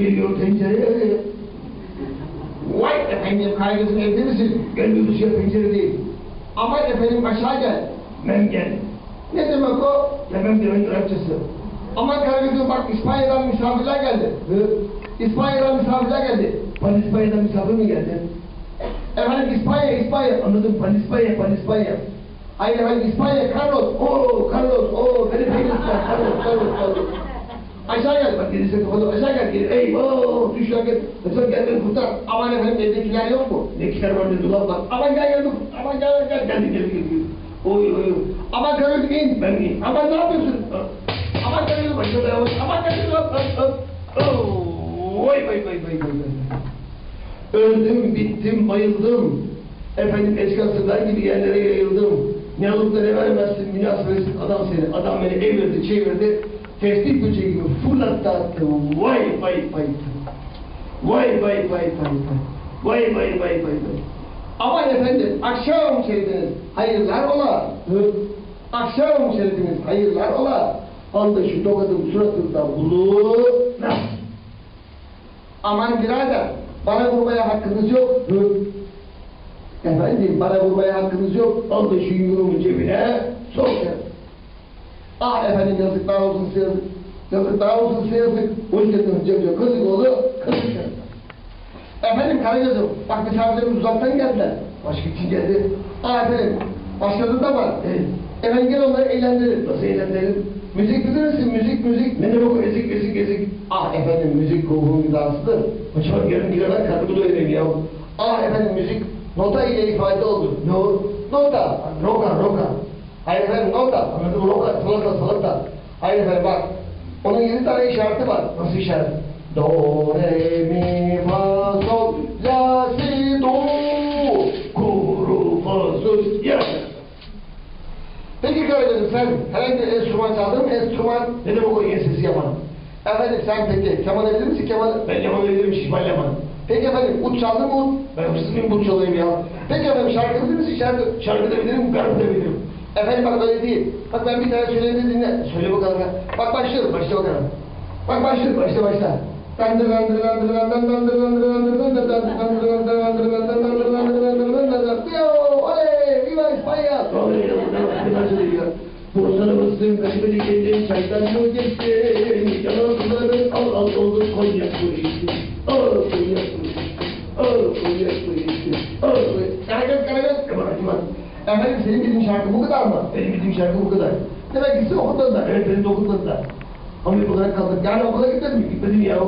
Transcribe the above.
geliyor tencereye. Vay efendim kaygısın evde misin? Gelmiyoruz ya pencere değil. Aman efendim aşağı gel. Ben gel. Ne demek o? Demem demenin Arapçası. Aman kaygısın bak İspanya'dan misafirler geldi. Hı? İspanya'dan misafirler geldi. Pan İspanya'dan misafir mi geldi? Efendim İspanya, İspanya. Anladım. Pan İspanya, Pan İspanya. Hayır efendim İspanya, Carlos. Oo, Carlos. Oo, beni peynirler. Carlos, Carlos, Carlos. Aşağı gel. Bak gerisi kapalı. Aşağı gel. Gel. Eyvah. Düş lan gel. Lütfen gel beni kurtar. Aman efendim evdekiler yok mu? Ne kiler var ne dolap var. Aman gel gel. Aman gel gel. Gel gel gel. gel. Oy oy oy. Aman kardeşim in. Ben in. Aman ne yapıyorsun? Aman kardeşim başına dayanmış. Aman. Oo, Vay vay vay vay vay. Öldüm, bittim, bayıldım. Efendim eski asırlar gibi yerlere yayıldım. Ne alıp da ne vermezsin, münasebetsiz adam seni. Adam beni evirdi, çevirdi. Fırlattı attı. Vay vay vay. Vay vay vay vay vay. Vay vay vay vay vay. Aman efendim, akşam şeridiniz, hayırlar ola. Akşam şeridiniz, hayırlar ola. Anda şu tokadım suratından bulu. Nasıl? Aman birader, bana vurmaya hakkınız yok. Efendim, bana vurmaya hakkınız yok. Al da şu yumruğumu cebine, sok. Ah efendim yazıklar olsun size yazık. Yazıklar olsun size yazık. Hoş geldiniz Cemce. Kızık oğlu, kızık. Efendim Karagöz'üm, bak misafirlerimiz uzaktan geldiler. Başka kim geldi? Ah efendim, başladı da var. Evet. Efendim gel onları eğlendirin. Nasıl eğlendirelim? Müzik bilir misin? Müzik, müzik. Ne demek o ezik, ezik, ezik? Ah efendim, müzik ruhun gıdasıdır. Hocam yarın giremez, kalbimi doyurayım ya. Ah efendim, müzik nota ile ifade olur. No, nota, roka, roka. Hayır efendim, nota. Anladın mı? Roka, salata, salata. Hayır efendim bak. Onun yedi tane işareti var. Nasıl işaret? Do, re, mi, fa, sol, la, si, do, kuru, fa, sus, ya. Peki Karagöz'üm sen herhangi bir enstrüman çaldın mı? Enstrüman ne demek o sesi yaman? Efendim sen peki keman bilir misin keman? Ben yaman bilirim şişman yaman. Peki efendim ut çaldın mı ut? Ben hırsız mıyım ut çalayım ya? Peki efendim şarkı bilir misin şarkı? Şarkı da bilirim, garip da bilirim. Efendim bak öyle değil. Bak ben bir tane söyleyeyim de dinle. Söyle bakalım ya. Bak başlıyorum, başla bakalım. Bak başlıyorum, başla başla. Dandır dandır viva España! Oley, diyor? Bozları bastım, kaçmeni geldim, çaydan mı geçtim? Yanakların. Efendim senin bildiğin şarkı bu kadar mı? Benim bildiğim şarkı bu kadar. Demek ki siz okudun da. Evet benim de okudum da. Ama olarak kaldım. Yani okula gitmedim mi? Gitmedim ya.